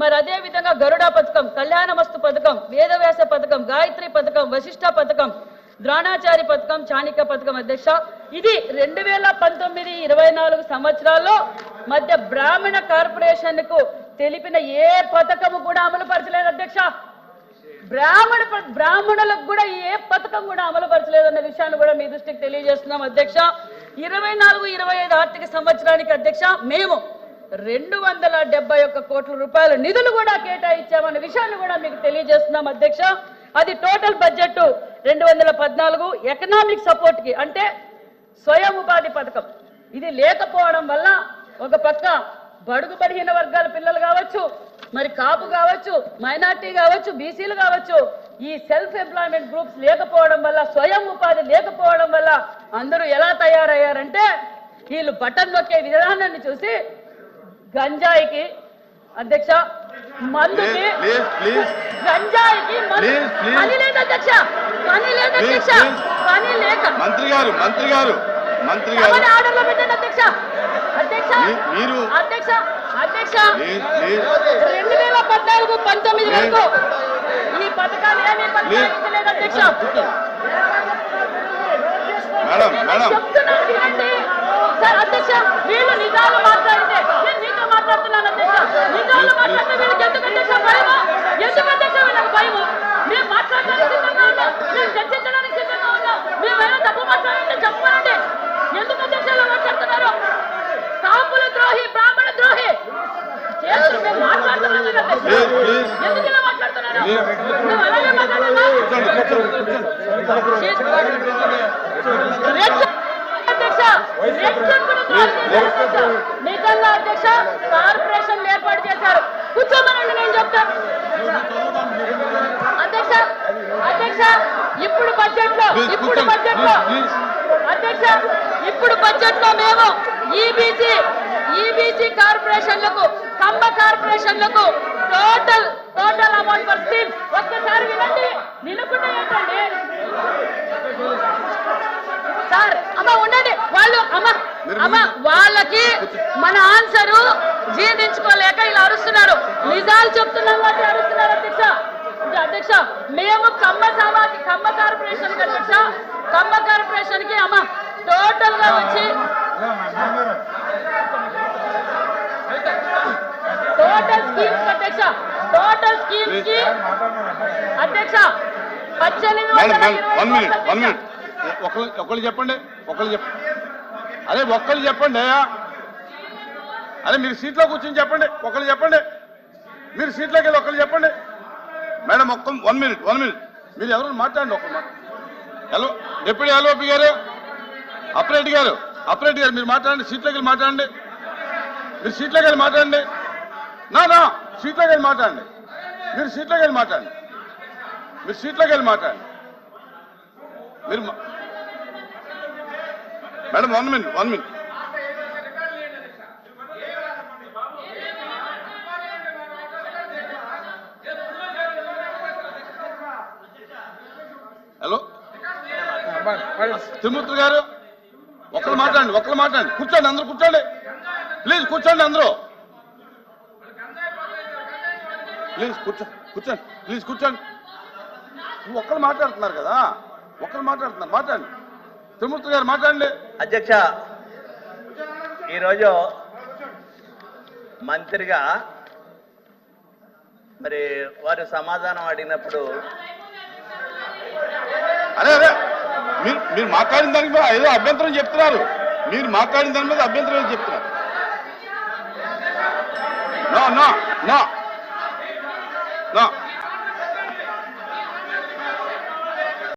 మరి అదే విధంగా గరుడ పథకం కళ్యాణమస్తు పథకం వేదవ్యాస పథకం గాయత్రి పథకం వశిష్ట పథకం ద్రోణాచారి పథకం చాణిక్య పథకం అధ్యక్ష. ఇది రెండు వేల పంతొమ్మిది ఇరవై నాలుగు సంవత్సరాల్లో మధ్య బ్రాహ్మణ కార్పొరేషన్కు తెలిపిన ఏ పథకము కూడా అమలు పరచలేదు అధ్యక్ష. బ్రాహ్మణ బ్రాహ్మణులకు కూడా ఏ పథకం కూడా అమలు పరచలేదన్న విషయాన్ని కూడా మీ దృష్టికి తెలియజేస్తున్నాం అధ్యక్ష. ఇరవై నాలుగు ఇరవై ఐదు ఆర్థిక సంవత్సరానికి అధ్యక్ష మేము రెండు వందల డెబ్బై ఒక్క కోట్ల రూపాయల నిధులు కూడా కేటాయించామన్న విషయాన్ని కూడా మీకు తెలియజేస్తున్నాం అధ్యక్ష. అది టోటల్ బడ్జెట్ రెండు వందల పద్నాలుగు ఎకనామిక్ సపోర్ట్కి అంటే స్వయం ఉపాధి పథకం. ఇది లేకపోవడం వల్ల ఒక పక్క బడుగు బడిహీన వర్గాల పిల్లలు కావచ్చు మరి కాపు కావచ్చు మైనార్టీ కావచ్చు బీసీలు కావచ్చు ఈ సెల్ఫ్ ఎంప్లాయ్మెంట్ గ్రూప్స్ లేకపోవడం వల్ల స్వయం ఉపాధి లేకపోవడం వల్ల అందరూ ఎలా తయారయ్యారంటే వీళ్ళు బటన్ నొక్కే విధానాన్ని చూసి గంజాయికి అధ్యక్ష మందుకి గంజాయికి. పని లేదు అధ్యక్ష పని లేదు అధ్యక్ష. పని లేక. మంత్రి గారు మంత్రి గారు మంత్రి గారు. ఆర్డర్లో పెట్టండి అధ్యక్ష. అధ్యక్ష మీరు. అధ్యక్ష అధ్యక్ష. రెండు వేల పద్నాలుగు పంతొమ్మిది. వరకు ఈ పథకాలు ఏమీ కొనసాగించలేదు అధ్యక్ష. Madam madam. చెప్తున్నాను సార్ అధ్యక్ష వీళ్ళు నిజాలు మాట్లాడితే మాట్లాడుతున్నాను అధ్యక్ష నిజాలు మాట్లాడితే వీళ్ళకి ఎందుకు అధ్యక్ష భయము? ఎందుకు అధ్యక్ష వీళ్ళకి భయము? మేము మాట్లాడడానికి సిద్ధంగా ఉన్నాం. మేము చర్చించడానికి సిద్ధంగా ఉన్నాం. మేమైనా తప్పు మాట్లాడంటే చెప్పండి ఎందుకు అధ్యక్ష ఇలా మాట్లాడుతున్నారు? కాపుల ద్రోహి బ్రాహ్మణ ద్రోహి. చేతులు మేము మాట్లాడుతున్నాం ఎందుకు ఇలా మాట్లాడుతున్నారు. నువ్వు అలాగే కూర్చోండి అధ్యక్ష అధ్యక్ష కార్పొరేషన్ ఏర్పాటు చేశారు. కూర్చోమనండి నేను చెప్తాను అధ్యక్ష అధ్యక్ష ఇప్పుడు బడ్జెట్లో ఇప్పుడు. బడ్జెట్లో అధ్యక్ష ఇప్పుడు బడ్జెట్లో మేము ఈబీసీ ఈబీసీ కార్పొరేషన్లకు Kamma కార్పొరేషన్లకు total total amount for scheme ఒక్కసారి వినండి వినకుండా ఏంటండి సార్ అమ్మ ఉండండి వాళ్ళు అమ్మ మీరు అమ్మ వాళ్ళకి మన ఆన్సరు జీర్ణించుకోలేక ఇలా అరుస్తున్నారు. నిజాలు చెప్తున్నాం కాబట్టి అరుస్తున్నారు అధ్యక్ష. అధ్యక్ష మేము కమ్మ సమాధి కమ్మ కార్పొరేషన్ అధ్యక్ష. కమ్మ కార్పొరేషన్కి అమ్మ టోటల్గా వచ్చి టోటల్ స్కీమ్స్ అధ్యక్ష టోటల్ స్కీమ్స్కి అధ్యక్ష. పద్దెనిమిది ఒకళ్ళు చెప్పండి ఒకళ్ళు చెప్ప అదే ఒక్కరు చెప్పండి అదే మీరు సీట్లో కూర్చొని చెప్పండి ఒకరు చెప్పండి. మీరు సీట్లోకి వెళ్ళి ఒకళ్ళు చెప్పండి. మేడం ఒక్క వన్ మినిట్ వన్ మినిట్. మీరు ఎవరు మాట్లాడండి ఒక్క మాట. హలో డిప్యూటీ ఎల్ఓపి గారు అప్రెడ్డి గారు అప్రెడ్డి గారు మీరు మాట్లాడండి సీట్లోకి వెళ్ళి మాట్లాడండి. మీరు సీట్లోకి వెళ్ళి మాట్లాడండి. నా నా సీట్లోకి వెళ్ళి మాట్లాడండి. మీరు సీట్లోకి వెళ్ళి మాట్లాడండి. మీరు సీట్లోకి వెళ్ళి మాట్లాడండి. మీరు madam one minute one minute hello Tirumurthy garu ఒకరు మాట్లాడండి ఒకరు మాట్లాడండి. కూర్చోండి అందరూ కూర్చోండి. ప్లీజ్ కూర్చోండి అందరూ. ప్లీజ్ కూర్చో కూర్చోండి. ప్లీజ్ కూర్చోండి. నువ్వు ఒక్కరు మాట్లాడుతున్నారు కదా. ఒక్కరు మాట్లాడుతున్నారు. మాట్లాడండి. తిరుమూర్తి గారు మాట్లాడండి. అధ్యక్ష ఈరోజు మంత్రిగా మరి వారు సమాధానం అడిగినప్పుడు అరే అరే మీరు మీరు మాట్లాడిన దానికి మీద ఏదో అభ్యంతరం చెప్తున్నారు. మీరు మాట్లాడిన దాని మీద అభ్యంతరం చెప్తున్నారు? No no no.